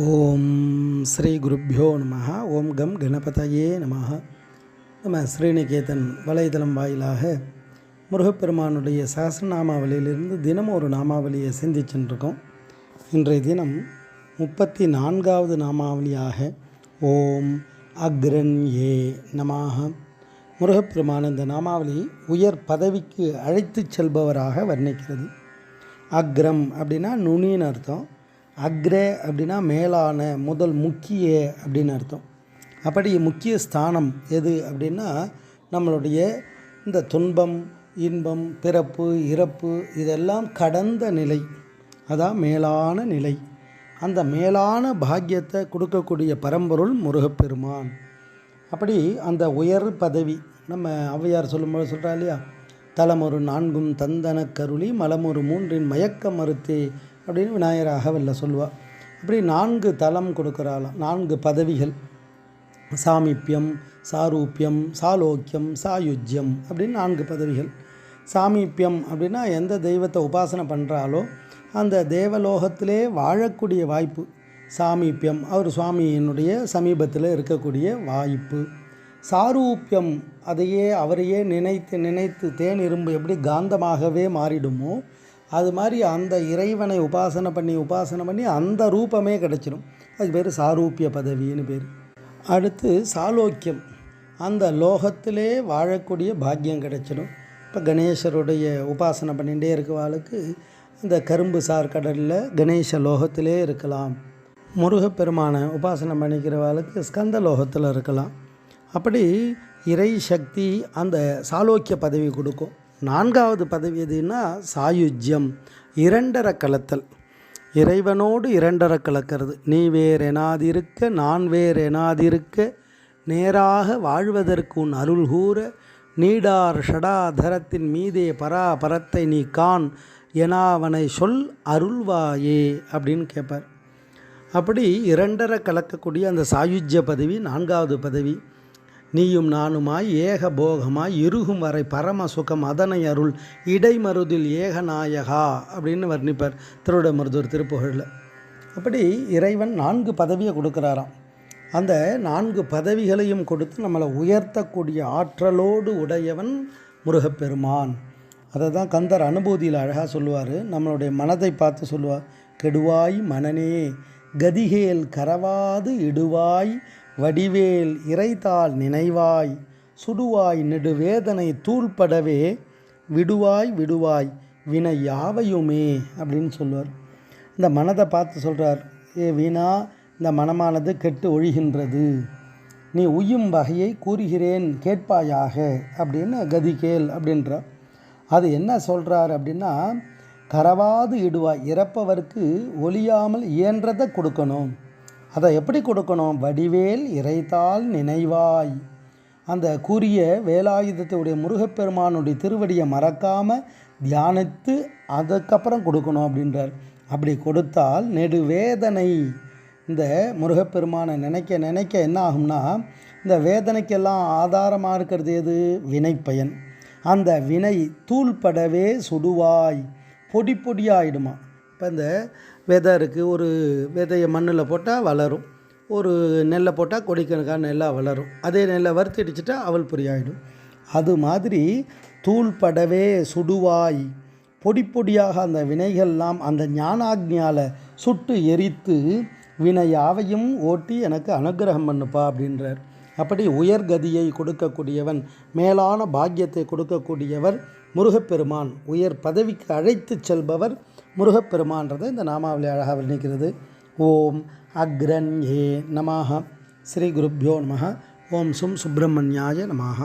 ஓம் ஸ்ரீ குருப்பியோ நம ஓம் கம் கணபதையே நம நம்ம ஸ்ரீநிகேதன் வலைதளம் வாயிலாக முருகப்பெருமானுடைய சஹசிரநாமாவளியிலிருந்து தினமும் ஒரு நாமாவளியை சிந்திச்சுருக்கோம் இன்றைய தினம் முப்பத்தி நான்காவது நாமாவளியாக ஓம் அக்ரன் ஏ நமாக முருகப்பெருமான் இந்த நாமாவளி உயர் பதவிக்கு அழைத்துச் செல்பவராக வர்ணிக்கிறது. அக்ரம் அப்படின்னா நுனின்னு அர்த்தம். அக்ரே அப்படின்னா மேலான முதல் முக்கிய அப்படின்னு அர்த்தம். அப்படி முக்கிய ஸ்தானம் எது அப்படின்னா நம்மளுடைய இந்த துன்பம் இன்பம் பிறப்பு இறப்பு இதெல்லாம் கடந்த நிலை. அதான் மேலான நிலை. அந்த மேலான பாக்கியத்தை கொடுக்கக்கூடிய பரம்பொருள் முருகப்பெருமான். அப்படி அந்த உயர் பதவி நம்ம ஔவையார் சொல்லும்போது சொல்கிறா இல்லையா? தலமொரு நான்கும் தந்தன கருளி மலமொரு மூன்றின் மயக்க மறுத்தே அப்படின்னு விநாயகராக அகவல்ல சொல்லுவாள் அப்படி நான்கு தலம் கொடுக்குறாளாம் நான்கு பதவிகள். சாமீப்பியம் சாரூப்பியம் சாலோக்கியம் சாயுஜ்யம் அப்படின்னு நான்கு பதவிகள். சாமீப்பியம் அப்படின்னா எந்த தெய்வத்தை உபாசனை பண்ணுறாலோ அந்த தேவலோகத்திலே வாழக்கூடிய வாய்ப்பு. சாமீபியம். அவர் சுவாமியினுடைய சமீபத்தில் இருக்கக்கூடிய வாய்ப்பு. சாரூபியம் அதையே அவரையே நினைத்து நினைத்து தேன் இரும்பு எப்படி காந்தமாகவே மாறிடுமோ அது மாதிரி அந்த இறைவனை உபாசனை பண்ணி உபாசனை பண்ணி அந்த ரூபமே கிடச்சிடும் அதுக்கு பேர் சாரூபிய பதவின்னு பேர். அடுத்து சாலோக்கியம். அந்த லோகத்திலே வாழக்கூடிய பாக்கியம் கிடைச்சிடும் இப்போ கணேசருடைய உபாசனை பண்ணிகிட்டே இருக்கவாளுக்கு இந்த கரும்பு சார் கடலில் கணேச லோகத்திலே இருக்கலாம். முருகப்பெருமானை உபாசனம் பண்ணிக்கிறவளுக்கு ஸ்கந்த லோகத்தில் இருக்கலாம். அப்படி இறை சக்தி அந்த சாலோக்கிய பதவி கொடுக்கும். நான்காவது பதவி எதுன்னா சாயுஜ்யம் இரண்டர கலத்தல். இறைவனோடு இரண்டர கலக்கிறது. நீ வேர் எனாதிருக்க நான் வேர் எனாதிருக்க நேராக வாழ்வதற்கு உன் அருள் கூற நீடார் ஷடாதரத்தின் மீதே பராபரத்தை நீ கான் எனாவனை சொல் அருள்வாயே அப்படின்னு கேட்பார் அப்படி இரண்டரை கலக்கக்கூடிய அந்த சாயுஜ்ய பதவி நான்காவது பதவி நீயும் நானுமாய் ஏக போகமாய் இருகும் வரை பரம சுகம் அதனை அருள் இடைமருதில் ஏகநாயகா அப்படின்னு வர்ணிப்பார் திருவிட மருதூர் திருப்புகழில். அப்படி இறைவன் நான்கு பதவியை கொடுக்குறாராம். அந்த நான்கு பதவிகளையும் கொடுத்து நம்மளை உயர்த்தக்கூடிய ஆற்றலோடு உடையவன் முருகப்பெருமான். அதை தான் கந்தர் அனுபூதியில் அழகாக சொல்லுவார். நம்மளுடைய மனதை பார்த்து சொல்லுவார் கெடுவாய் மனனே கதிகேல் கரவாது இடுவாய் வடிவேல் இறைத்தால் நினைவாய் சுடுவாய் நெடுவேதனை தூள்படவே விடுவாய் விடுவாய் வினை யாவையுமே அப்படின்னு சொல்லுவார். இந்த மனதை பார்த்து சொல்கிறார் ஏ வீணா இந்த மனமானது கெட்டு ஒழிகின்றது. நீ உய்யும் வகையை கூறுகிறேன் கேட்பாயாக அப்படின்னு கதிகேல் அப்படின்றார். அது என்ன சொல்கிறார் அப்படின்னா கரவாது இடுவாய் இறப்பவருக்கு ஒழியாமல் இயன்றதை கொடுக்கணும். அதை எப்படி கொடுக்கணும்? வடிவேல் இறைத்தால் நினைவாய். அந்த கூறிய வேலாயுதத்துடைய முருகப்பெருமானுடைய திருவடியை மறக்காமல் தியானித்து அதுக்கப்புறம் கொடுக்கணும் அப்படின்றார். அப்படி கொடுத்தால் நெடுவேதனை. இந்த முருகப்பெருமானை நினைக்க நினைக்க என்ன ஆகும்னா இந்த வேதனைக்கெல்லாம் ஆதாரமாக இருக்கிறது எது? வினைப்பயன். அந்த வினை தூள்படவே சுடுவாய். பொடி பொடியாகிடுமா இப்போ இந்த விதை இருக்குது ஒரு விதையை மண்ணில் போட்டால் வளரும் ஒரு நெல்லை போட்டால் கொடிக்கணக்கான நெல்லாக வளரும். அதே நெல்லை வறுத்தடிச்சிட்டா அவள் பொரியாயிடும். அது மாதிரி தூள்படவே சுடுவாய். பொடி பொடியாக அந்த வினைகள்லாம் அந்த ஞானாக்னியால் சுட்டு எரித்து வினையாவையும் ஓட்டி எனக்கு அனுகிரகம் பண்ணுப்பா அப்படின்றார். அப்படி உயர்கதியை கொடுக்கக்கூடியவன் மேலான பாக்கியத்தை கொடுக்கக்கூடியவர் முருகப்பெருமான். உயர் பதவிக்கு அழைத்து செல்பவர் முருகப்பெருமான்றதை இந்த நாமாவளி அழகாக வர்ணிக்கிறது ஓம் அக்ரன் ஏ நமாக ஸ்ரீ குருப்யோ நமக ஓம் சும் சுப்பிரமணியாய நமாக